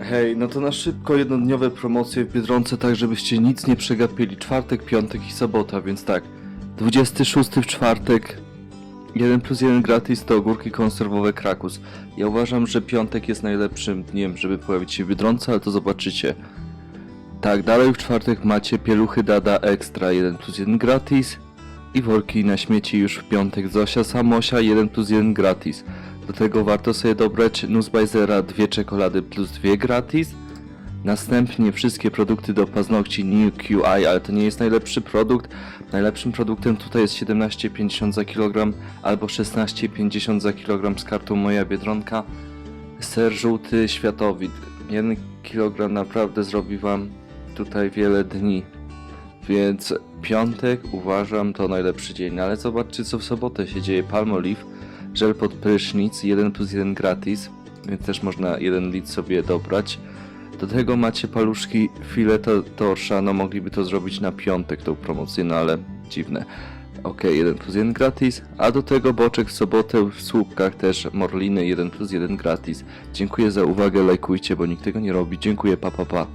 Hej, no to na szybko jednodniowe promocje w Biedronce, tak żebyście nic nie przegapili. Czwartek, piątek i sobota, więc tak. 26 w czwartek, 1 plus 1 gratis to ogórki konserwowe Krakus. Ja uważam, że piątek jest najlepszym dniem, żeby pojawić się w Biedronce, ale to zobaczycie. Tak, dalej w czwartek macie pieluchy Dada Extra 1 plus 1 gratis i worki na śmieci już w piątek Zosia Samosia 1 plus 1 gratis. Do tego warto sobie dobrać Nussbaizera dwie czekolady plus dwie gratis. Następnie wszystkie produkty do paznokci New QI, ale to nie jest najlepszy produkt. Najlepszym produktem tutaj jest 17,50 za kilogram albo 16,50 za kilogram z kartą Moja Biedronka. Ser żółty światowid. 1 kg naprawdę zrobi Wam tutaj wiele dni. Więc piątek uważam to najlepszy dzień. No Ale zobaczcie co w sobotę się dzieje. Palmolive, żel pod prysznic, 1 plus 1 gratis. Więc też można 1 litr sobie dobrać. Do tego macie paluszki fileto torsza, no mogliby to zrobić na piątek tą promocję, no ale dziwne. Ok, 1 plus 1 gratis, a do tego boczek w sobotę w słupkach też morliny 1 plus 1 gratis. Dziękuję za uwagę, lajkujcie, bo nikt tego nie robi. Dziękuję, pa pa pa.